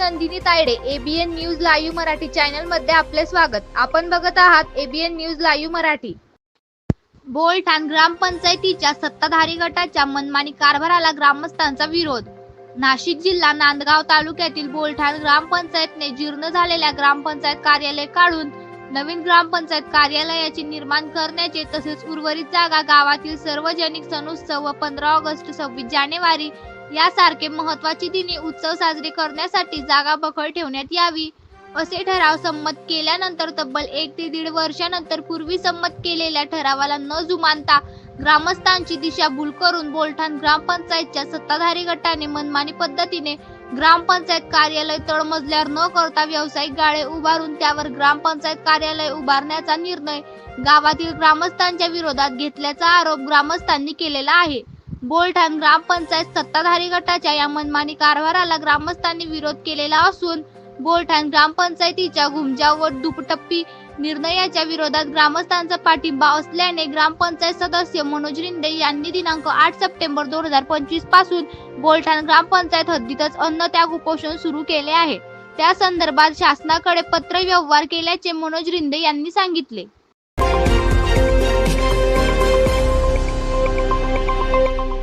Nandini Tayade ABN news live Marathi चॅनलमध्ये आपले स्वागत. आपण बघत आहात ABN news live Marathi. Bolthan ग्रामपंचायतीच्या सत्ताधारी गटाच्या मनमानी कारभाराला ग्रामस्थांचा विरोध. नाशिक जिल्हा नांदगाव तालुक्यातील बोलठाण ग्रामपंचायतने जीर्ण झालेल्या ग्रामपंचायत कार्यालय काढून नवीन ग्रामपंचायत कार्यालयाचे निर्माण करण्याचे तसेच उर्वरित जागा गावातील सार्वजनिक सण उत्सव व पंधरा ऑगस्ट सव्वीस जानेवारी यासारखे महत्वाची दिनी उत्सव साजरे करण्यासाठी जागा बखळ ठेवण्यात यावी असे ठराव संमत केल्यानंतर तब्बल एक ते दीड वर्षानंतर पूर्वी संमत केलेल्या ठरावाला न जुमानता ग्रामस्थांची दिशाभूल करून बोलठाण ग्रामपंचायतच्या सत्ताधारी गटाने मनमानी पद्धतीने ग्रामपंचायत कार्यालय तळमजल्यावर न करता व्यावसायिक गाळे उभारून त्यावर ग्रामपंचायत कार्यालय उभारण्याचा निर्णय गावातील ग्रामस्थांच्या विरोधात घेतल्याचा आरोप ग्रामस्थांनी केलेला आहे. बोलठाण ग्रामपंचायत सत्ताधारी गटाच्या या मनमानी कारभाराला ग्रामस्थांनी विरोध केलेला असून बोलठाण ग्रामपंचायतीच्या घुमजाव व दुपटप्पी निर्णयाच्या विरोधात ग्रामस्थांचा पाठिंबा असल्याने ग्रामपंचायत सदस्य मनोज रिंदे यांनी दिनांक आठ सप्टेंबर दोन हजार पंचवीसपासून बोलठाण ग्रामपंचायत हद्दीतच अन्नत्याग उपोषण सुरू केले आहे. त्या संदर्भात शासनाकडे पत्र व्यवहार केल्याचे मनोज रिंदे यांनी सांगितले.